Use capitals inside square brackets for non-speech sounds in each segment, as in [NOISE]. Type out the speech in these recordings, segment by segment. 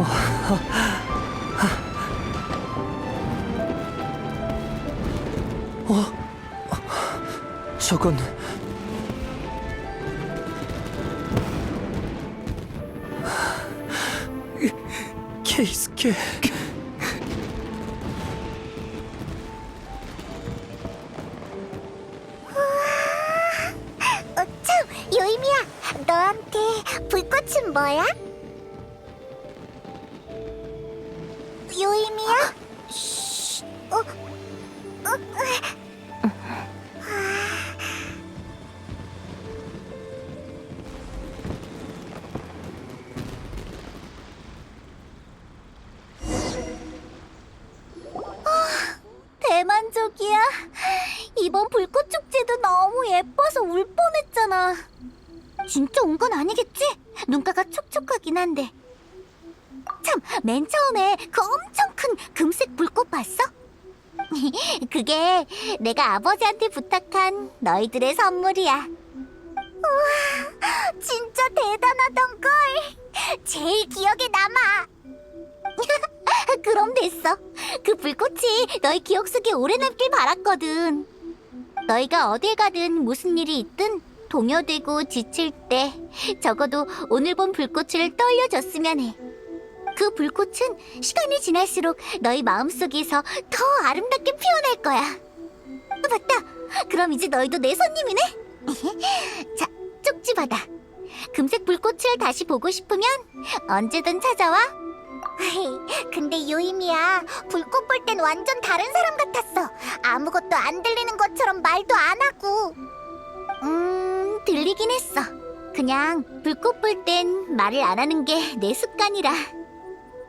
어? 어? 저건 케이스케 아, 어, 참, 요이미야, 너한테 불꽃은 뭐야? 요임이야? 쉿. 어, 어, 으. 아, 대만족이야. 이번 불꽃 축제도 너무 예뻐서 울 뻔했잖아. 진짜 온 건 아니겠지? 눈가가 촉촉하긴 한데. 참, 맨 처음에 그 엄청 큰 금색 불꽃 봤어? [LAUGHS] 그게 내가 아버지한테 부탁한 너희들의 선물이야. 우와, 진짜 대단하던 걸. 제일 기억에 남아. [LAUGHS] 그럼 됐어. 그 불꽃이 너희 기억 속에 오래 남길 바랐거든. 너희가 어딜 가든 무슨 일이 있든 동요되고 지칠 때 적어도 오늘 본 불꽃을 떠올려줬으면 해. 그 불꽃은 시간이 지날수록 너희 마음속에서 더 아름답게 피어날 거야. 아, 맞다. 그럼 이제 너희도 내 손님이네. [LAUGHS] 자, 쪽지 받아. 금색 불꽃을 다시 보고 싶으면 언제든 찾아와. 근데 요임이야 불꽃 볼 땐 완전 다른 사람 같았어 아무것도 안 들리는 것처럼 말도 안 하고 음 들리긴 했어 그냥 불꽃 볼 땐 말을 안 하는 게 내 습관이라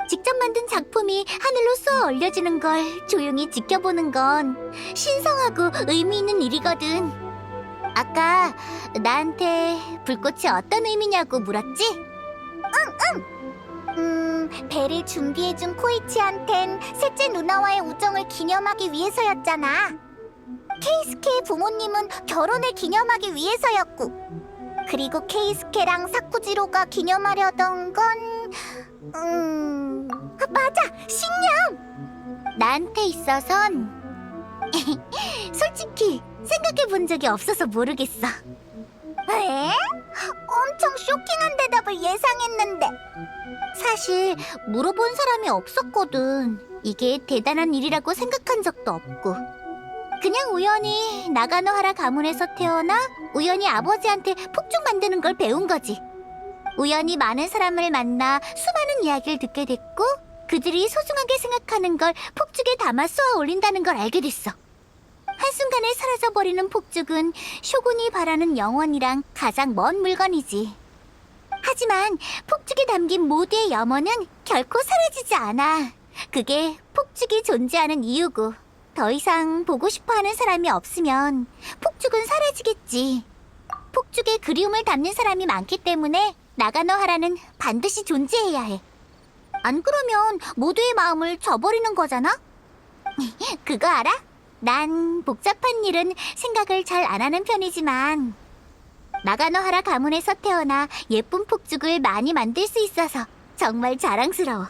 직접 만든 작품이 하늘로 쏘아 올려지는 걸 조용히 지켜보는 건 신성하고 의미 있는 일이거든 아까 나한테 불꽃이 어떤 의미냐고 물었지? 음, 배를 준비해준 코이치한텐 셋째 누나와의 우정을 기념하기 위해서였잖아. 케이스케의 부모님은 결혼을 기념하기 위해서였고, 그리고 케이스케랑 사쿠지로가 기념하려던 건, 음, 아, 맞아, 식량! 나한테 있어선, [LAUGHS] 솔직히 생각해 본 적이 없어서 모르겠어. 에? 엄청 쇼킹한 대답을 예상했는데. 사실 물어본 사람이 없었거든. 이게 대단한 일이라고 생각한 적도 없고. 그냥 우연히 나가노하라 가문에서 태어나 우연히 아버지한테 폭죽 만드는 걸 배운 거지. 우연히 많은 사람을 만나 수많은 이야기를 듣게 됐고 그들이 소중하게 생각하는 걸 폭죽에 담아 쏘아 올린다는 걸 알게 됐어. 한순간에 사라져버리는 폭죽은 쇼군이 바라는 영원이랑 가장 먼 물건이지. 하지만 폭죽에 담긴 모두의 염원은 결코 사라지지 않아. 그게 폭죽이 존재하는 이유고. 더 이상 보고 싶어 하는 사람이 없으면 폭죽은 사라지겠지. 폭죽에 그리움을 담는 사람이 많기 때문에 나가노 하라는 반드시 존재해야 해. 안 그러면 모두의 마음을 저버리는 거잖아? [LAUGHS] 그거 알아? 난 복잡한 일은 생각을 잘 안 하는 편이지만 나가노하라 가문에서 태어나 예쁜 폭죽을 많이 만들 수 있어서 정말 자랑스러워.